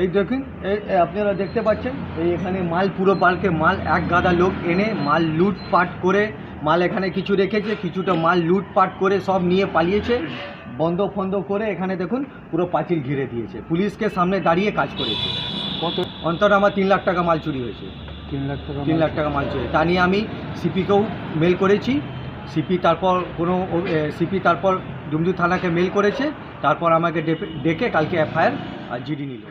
এই দেখুন এই আপনারা দেখতে পাচ্ছেন এই এখানে মাল পুরো পালকে মাল এক গাদা লোক এনে মাল লুটপাট করে মাল এখানে কিছু রেখেছে কিছুটা মাল লুটপাট করে সব নিয়ে পালিয়েছে বন্ধ ফন্ধ করে এখানে দেখুন পুরো পাঁচিল ঘিরে দিয়েছে পুলিশকে সামনে দাঁড়িয়ে কাজ করেছে। কত? অন্তত আমার তিন লাখ টাকা মাল চুরি হয়েছে। তিন লাখ টাকা তিন লাখ টাকা মাল চুরি তা নিয়ে আমি সিপিকেও মেল করেছি। সিপি তারপর কোনো সিপি তারপর ডুমজু থানাকে মেল করেছে, তারপর আমাকে ডেকে কালকে এফআইআর আর জিডি নিল।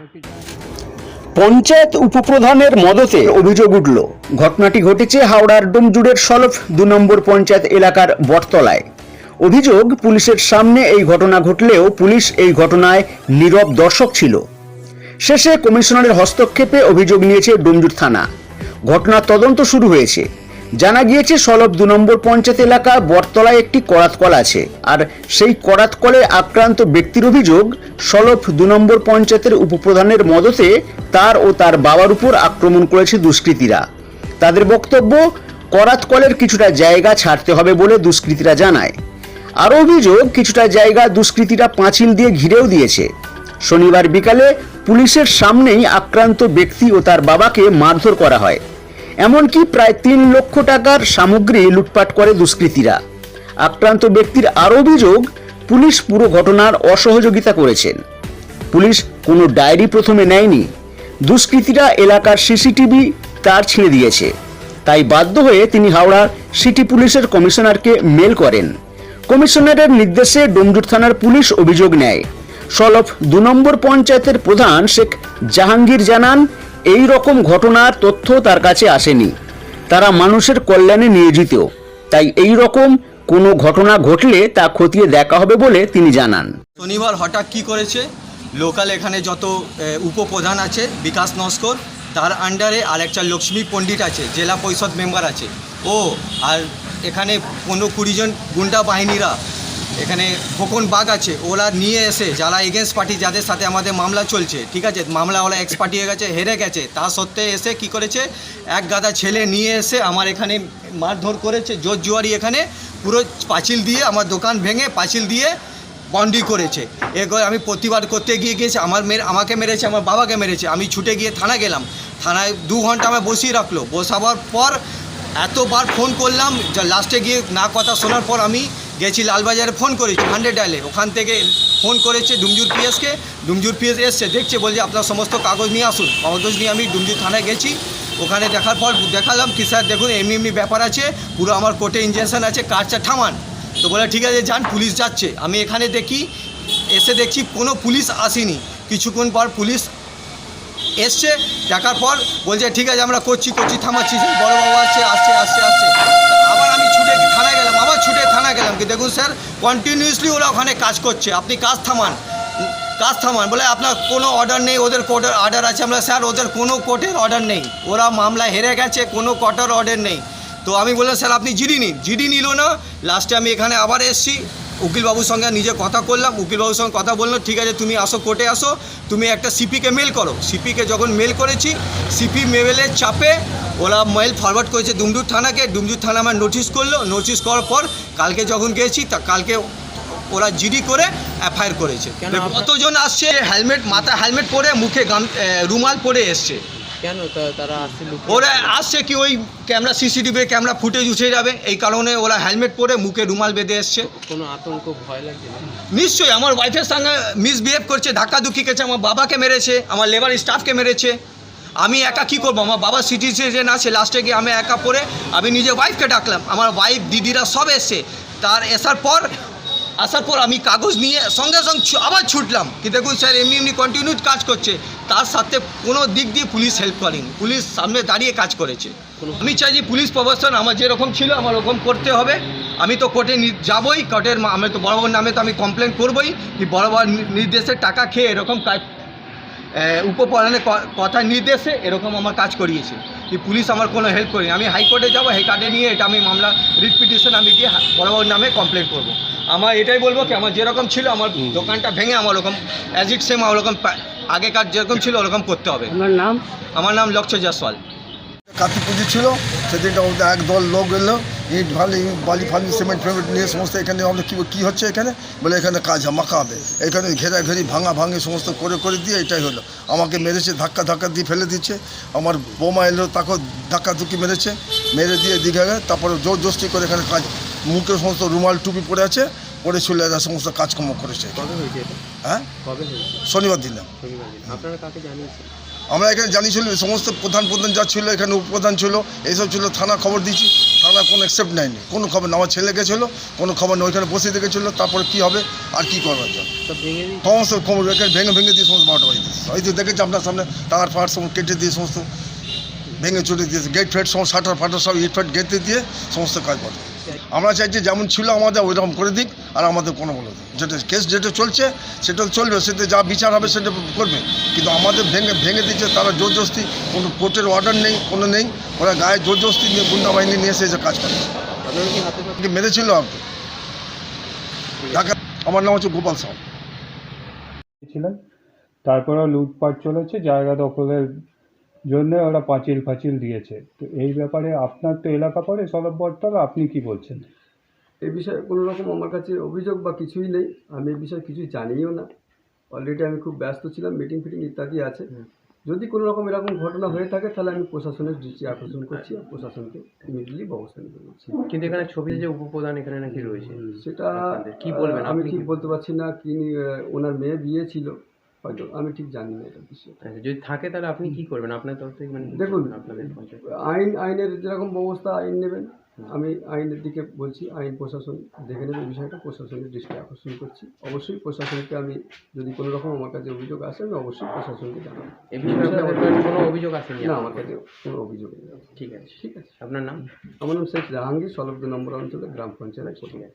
পঞ্চায়েত উপপ্রধানের মদতে অভিযোগ উঠল। ঘটনাটি ঘটেছে হাওড়ার ডোমজুড়ের সলফ দু নম্বর পঞ্চায়েত এলাকার বটতলায়। অভিযোগ, পুলিশের সামনে এই ঘটনা ঘটলেও পুলিশ এই ঘটনায় নীরব দর্শক ছিল। শেষে কমিশনারের হস্তক্ষেপে অভিযোগ নিয়েছে ডোমজুর থানা। ঘটনার তদন্ত শুরু হয়েছে। জানা গিয়েছে, সলভ দু নম্বর পঞ্চায়েত এলাকা বটতলায় একটি করাতকল আছে। আর সেই করাতকলে আক্রান্ত ব্যক্তির অভিযোগ, সলভ দু নম্বর পঞ্চায়েতের উপপ্রধানের মদতে তার ও তার বাবার উপর আক্রমণ করেছে দুষ্কৃতীরা। তাদের বক্তব্য, করাতকলের কিছুটা জায়গা ছাড়তে হবে বলে দুষ্কৃতীরা জানায়। আরও অভিযোগ, কিছুটা জায়গা দুষ্কৃতীরা পাঁচিল দিয়ে ঘিরেও দিয়েছে। শনিবার বিকালে পুলিশের সামনেই আক্রান্ত ব্যক্তি ও তার বাবাকে মারধর করা হয়। এমনকি প্রায় তিন লক্ষ টাকার সামগ্রী লুটপাট করে দুষ্কৃতীরা। আক্রান্ত ব্যক্তির আরও অভিযোগ, পুলিশ পুরো ঘটনার অসহযোগিতা করেছেন। পুলিশ কোনো ডায়েরি প্রথমে নেয়নি। দুষ্কৃতীরা এলাকার সিসিটিভি তার ছিঁড়ে দিয়েছে। তাই বাধ্য হয়ে তিনি হাওড়ার সিটি পুলিশের কমিশনারকে মেল করেন। কমিশনারের নির্দেশে ডোমজুর থানার পুলিশ অভিযোগ নেয়। সলভ দু নম্বর পঞ্চায়েতের প্রধান শেখ জাহাঙ্গীর জানান এই রকম ঘটনার তথ্য তার কাছে আসেনি। তারা মানুষের কল্যাণে নিয়োজিত। তাই এই রকম কোনো ঘটনা ঘটলে তা খতিয়ে দেখা হবে বলে তিনি জানান। শনিবার হঠাৎ কি করেছে? লোকাল এখানে যত উপপ্রধান আছে, বিকাশ নস্কর, তার আন্ডারে আর একটা লক্ষ্মী পণ্ডিত আছে, জেলা পরিষদ মেম্বার আছে। ও, আর এখানে পনেরো কুড়িজন গুন্ডা বাহিনীরা এখানে খোকন বাঘ আছে, ওরা নিয়ে এসে, যারা এগেনস্ট পার্টি যাদের সাথে আমাদের মামলা চলছে, ঠিক আছে? মামলা ওরা এক্স পার্টি হয়ে গেছে, হেরে গেছে, তা সত্ত্বে এসে কি করেছে? এক গাদা ছেলে নিয়ে এসে আমার এখানে মারধর করেছে, জোর জুয়ারি এখানে, পুরো পাঁচিল দিয়ে আমার দোকান ভেঙে পাঁচিল দিয়ে বন্ডি করেছে। এরপর আমি প্রতিবাদ করতে গিয়ে গিয়েছি, আমার মেয়ে আমাকে মেরেছে, আমার বাবাকে মেরেছে, আমি ছুটে গিয়ে থানা গেলাম। থানায় দু ঘণ্টা আমায় বসিয়ে রাখল, বসাবার পর এতবার ফোন করলাম লাস্টে গিয়ে না কথা শোনার পর আমি গেছি লালবাজারে ফোন করেছি হান্ড্রেড ডাইলে ওখান থেকে ফোন করেছে ডুমজুর পিএসকে। ডুমজুর পিএস এসছে, দেখছে, বলছে, আপনার সমস্ত কাগজ নিয়ে আসুন। কাগজ নিয়ে আমি ডুমজুর থানায় গেছি। ওখানে দেখার পর দেখালাম, কি স্যার, দেখুন, এমনি এমনি ব্যাপার আছে, পুরো আমার কোর্টে ইঞ্জেকশন আছে, কাজটা থামান। তো বলে, ঠিক আছে, যান, পুলিশ যাচ্ছে। আমি এখানে দেখি, এসে দেখছি, কোনো পুলিশ আসেনি। কিছুক্ষণ পর পুলিশ এসছে, দেখার পর বলছে, ঠিক আছে, আমরা করছি করছি, থামাচ্ছি, বড় বাবু আসছে আসছে আসছে আসছে। আবার আমি ছুটে থানায় গেলাম, আবার ছুটে থানায় গেলাম কি দেখুন স্যার কন্টিনিউসলি ওরা ওখানে কাজ করছে। আপনি কাজ থামান কাজ থামান বলে আপনার কোনো অর্ডার নেই, ওদের কোর্টের অর্ডার আছে। আমরা স্যার, ওদের কোনো কোর্টের অর্ডার নেই। ওরা মামলা হেরে গেছে, কোনো কোর্টের অর্ডার নেই। তো আমি বললাম, স্যার, আপনি জিডি নিন। জিডি নিল না লাস্টে আমি এখানে আবার এসেছি। উকিলবাবুর সঙ্গে নিজে কথা করলাম উকিলবাবুর সঙ্গে কথা বলল ঠিক আছে তুমি আসো কোর্টে আসো তুমি একটা সিপিকে মেল করো। সিপিকে যখন মেল করেছি সিপি মেলের চাপে ওরা মেল ফরওয়ার্ড করেছে ডুমডুর থানাকে ডুমডুর থানা আমার নোটিশ করল নোটিশ করার পর কালকে যখন গেছি তা কালকে ওরা জিডি করে এফআইআর করেছে। কতজন আসছে হেলমেট মাথা হেলমেট পরে মুখে গাম রুমাল পরে এসছে। কেন তারা আসছে ওরা আসছে কি ওই ক্যামেরা সিসিটিভি ক্যামেরা ফুটেজ উঠে যাবে এই কারণে ওরা হেলমেট পরে মুখে রুমাল বেঁধে এসছে। কোনো আতঙ্ক ভয় লাগছে নিশ্চয়ই আমার ওয়াইফের সঙ্গে মিসবিহেভ করছে ধাক্কাধুক্কি করছে আমার বাবাকে মেরেছে আমার লেবার স্টাফকে মেরেছে। আমি একা কি করব? আমার বাবা সিটিজেন আছে লাস্টে গিয়ে আমি একা পড়ে আমি নিজে ওয়াইফকে ডাকলাম। আমার ওয়াইফ দিদিরা সব এসছে। তার আসার পর আসার পর আমি কাগজ নিয়ে সঙ্গে সঙ্গে আবার ছুটলাম। কি দেখুন স্যার, এমনি এমনি কন্টিনিউ কাজ করছে। তার সাথে কোনো দিক দিয়ে পুলিশ হেল্প করেনি। পুলিশ সামনে দাঁড়িয়ে কাজ করেছে। আমি চাই যে পুলিশ প্রবর্তন আমার যেরকম ছিল, আমার ওরকম করতে হবে। আমি তো কোর্টে যাবই কোর্টের আমি তো বড় বড় নামে তো আমি কমপ্লেন করবই। কি বড় বড় নি- নির্দেশের টাকা খেয়ে এরকম উপপ্রধানের কথা নির্দেশে এরকম আমার কাজ করিয়েছে। কি পুলিশ আমার কোনো হেল্প করেনি। আমি হাইকোর্টে যাব হাইকোর্টে নিয়ে এটা আমি মামলা রিট পিটিশন আমি গিয়ে বড় নামে কমপ্লেন করব। আমার এটাই বলব কি আমার যেরকম ছিল আমার দোকানটা ভেঙে আমার ওরকম অ্যাজ ইট সেম ওরকম আগেকার যেরকম ছিল ওরকম করতে হবে। আপনার নাম? আমার নাম লক্ষ্য জয়সওয়াল। কার্তিক পুজো ছিল সেদিনটা ওদের এক দল লোক এলো ইট ভালি বালি ফালি সিমেন্ট ফেমেন্ট নিয়ে সমস্ত এখানে আমরা কী কী হচ্ছে এখানে? বলে এখানে কাজ মাখা হবে এখানে ঘেরা ঘেরি ভাঙা ভাঙি সমস্ত করে করে দিয়ে এটাই হলো। আমাকে মেরেছে ধাক্কা ধাক্কা দিয়ে ফেলে দিচ্ছে। আমার বোমা এলো তাকেও ধাক্কা ধুকি মেরেছে। মেরে দিয়ে দীঘা তারপরে জোর জোস্তি করে এখানে কাজ মুখে সমস্ত রুমাল টুপি পরে আছে পরে চলে এরা সমস্ত কাজকর্ম করেছে হ্যাঁ? শনিবার দিনে। আমরা এখানে জানিয়েছিল সমস্ত প্রধান প্রধান যা ছিল এখানে উপপ্রধান ছিল এইসব ছিল থানা খবর দিয়েছি। থানা কোনো অ্যাকসেপ্ট নেয়নি। কোনো খবর না আমার ছেলে গেছিল কোনো খবর না ওইখানে বসে দেখেছিলো তারপরে কী হবে আর কী করবার জন্য। সমস্ত খবর এখানে ভেঙে ভেঙে দিয়ে সমস্ত বারোটা বাজে দিয়েছে। ওই তো দেখেছি আপনার সামনে তার ফাট সমস্ত কেটে দিয়ে সমস্ত ভেঙে চলে দিয়েছে। গেট ফেট সমস্ত শাটার ফাটার সব ইট ফেট গেটে দিয়ে সমস্ত কাজ করে আমরা চাইছি যেমন ছিল আমাদের ওই রকম করে দিক, আর আমাদের কোনো বলে দিক। যেটা কেস যেটা চলছে, সেটা চলবে, সেটা যা বিচার হবে, সেটা করবে। কিন্তু আমাদের ভেঙে ভেঙে দিচ্ছে তারা জোর জস্তি কোনো কোর্টের অর্ডার নেই, কোনো নেই। ওরা গায়ে জোর জস্তি নিয়ে গুন্ডা বাহিনী নিয়ে এসে কাজ করে। আমাকে মেরেছিল ঢাকা আমার নাম হচ্ছে গোপাল সাউ ছিলেন। তারপরেও লুটপাট চলেছে, জায়গা দখলের জন্য ওরা পাঁচিল ফাঁচিল দিয়েছে। তো এই ব্যাপারে আপনার তো এলাকা পড়ে সদর বটতলা আপনি কি বলছেন? এই বিষয়ে কোনো রকম আমার কাছে অভিযোগ বা কিছুই নেই। আমি এই বিষয়ে কিছুই জানিও না। অলরেডি আমি খুব ব্যস্ত ছিলাম মিটিং ফিটিং ইত্যাদি আছে। যদি কোনো রকম এরকম ঘটনা হয়ে থাকে তাহলে আমি প্রশাসনের দৃষ্টি আকর্ষণ করছি আর প্রশাসনকে ইমিডিয়েটলি ব্যবস্থা নিতে বলছি। কিন্তু এখানে ছবিতে যে উপপ্রধান এখানে নাকি রয়েছে? সেটা কি বলবেন? আমি ঠিক কি- বলতে পারছি না। কি ওনার মেয়ে বিয়ে ছিল। হয়তো আমি ঠিক জানি না এটা বিষয়ে আচ্ছা, যদি থাকে তাহলে আপনি কি করবেন? আপনার তরফ থেকে মানে দেখুন। আপনাদের আইন আইনের যেরকম ব্যবস্থা আইন নেবেন আমি আইনের দিকে বলছি আইন প্রশাসন দেখে নেবে বিষয়টা প্রশাসনের দৃষ্টি আকর্ষণ করছি। অবশ্যই প্রশাসনকে আমি যদি কোনো রকম আমার কাছে অভিযোগ আসে আমি অবশ্যই প্রশাসনকে জানাব। এই বিষয়ে কোনো অভিযোগ আসেনি না? আমার কাছে কোনো অভিযোগ নেই। ঠিক আছে। ঠিক আছে। আপনার নাম? আমার নাম শেখ জাহাঙ্গীর সলব্দ নম্বর অঞ্চলে গ্রাম পঞ্চায়েত প্রধান।